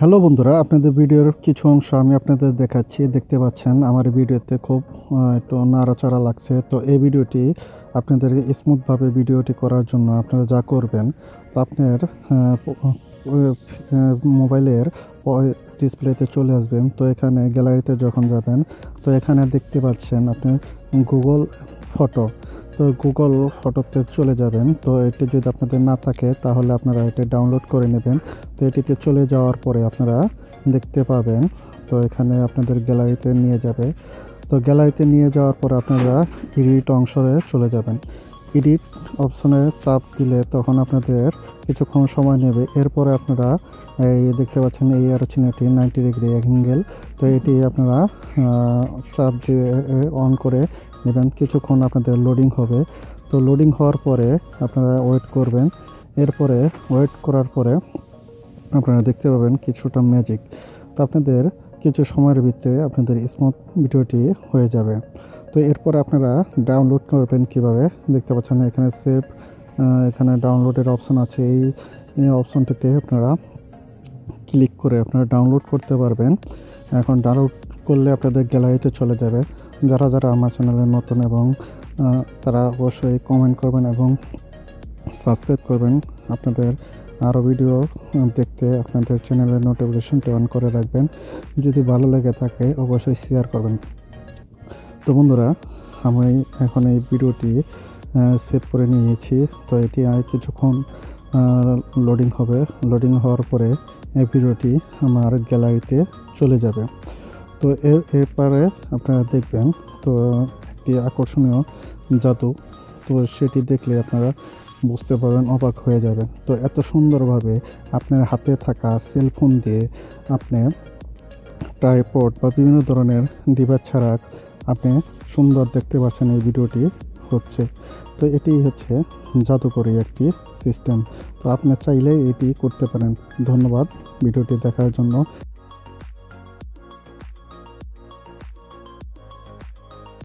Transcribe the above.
Hello বন্ধুরা, আপনাদের ভিডিওর কিছু অংশ আমি আপনাদের দেখাচ্ছি। দেখতে পাচ্ছেন, আমার ভিডিওতে খুব একটু নাড়াচাড়া লাগছে। তো এই ভিডিওটি আপনাদের স্মুথভাবে ভিডিওটি করার জন্য আপনারা যা করবেন, তো আপনার মোবাইলের ডিসপ্লেতে চলে আসবেন। তো এখানে গ্যালারিতে যখন যাবেন, তো এখানে দেখতে পাচ্ছেন আপনি গুগল ফটো। তো গুগল ফটোতে চলে যাবেন। তো এটি যদি আপনাদের না থাকে, তাহলে আপনারা এটি ডাউনলোড করে নেবেন। তো এটিতে চলে যাওয়ার পরে আপনারা দেখতে পাবেন। তো এখানে আপনাদের গ্যালারিতে নিয়ে যাবে। তো গ্যালারিতে নিয়ে যাওয়ার পরে আপনারা এডিট অংশে চলে যাবেন। এডিট অপশনে চাপ দিলে তখন আপনাদের কিছুক্ষণ সময় নেবে। এরপরে আপনারা এই দেখতে পাচ্ছেন এই আর চিহ্নটি নাইনটি ডিগ্রি অ্যাঙ্গেল তো এটি আপনারা চাপ দিয়ে অন করে নেবেন কিছুক্ষণ আপনাদের লোডিং হবে। তো লোডিং হওয়ার পরে আপনারা ওয়েট করবেন। এরপরে ওয়েট করার পরে আপনারা দেখতে পাবেন কিছুটা ম্যাজিক তো আপনাদের কিছু সময়ের ভিতরে আপনাদের স্মুথ ভিডিওটি হয়ে যাবে। তো এরপর আপনারা ডাউনলোড করবেন কীভাবে? দেখতে পাচ্ছেন এখানে সেভ এখানে ডাউনলোডের অপশন আছে। এই অপশনটিতে আপনারা ক্লিক করে আপনারা ডাউনলোড করতে পারবেন। এখন ডাউনলোড করলে আপনাদের গ্যালারিতে চলে যাবে। যারা যারা আমার চ্যানেলে নতুন এবং তারা অবশ্যই কমেন্ট করবেন এবং সাবস্ক্রাইব করবেন। আপনাদের আরও ভিডিও দেখতে আপনাদের চ্যানেলের নোটিফিকেশনটি অন করে রাখবেন। যদি ভালো লেগে থাকে, অবশ্যই শেয়ার করবেন। তো বন্ধুরা, আমি এখন এই ভিডিওটি সেভ করে নিয়েছি। তো এটি আর কিছুক্ষণ লোডিং হবে। লোডিং হওয়ার পরে এই ভিডিওটি আমার গ্যালারিতে চলে যাবে। তো এর এরপরে আপনারা দেখবেন, তো একটি আকর্ষণীয় জাদু, তো সেটি দেখলে আপনারা বুঝতে পারবেন, অবাক হয়ে যাবেন। তো এত সুন্দরভাবে আপনার হাতে থাকা সেলফোন দিয়ে আপনি ট্রাইপড বা বিভিন্ন ধরনের ডিভাইস ছাড়া আপনি সুন্দর দেখতে পাচ্ছেন এই ভিডিওটি হচ্ছে। তো এটি হচ্ছে জাদুকরী একটি সিস্টেম। তো আপনি চাইলেই এটি করতে পারেন। ধন্যবাদ ভিডিওটি দেখার জন্য।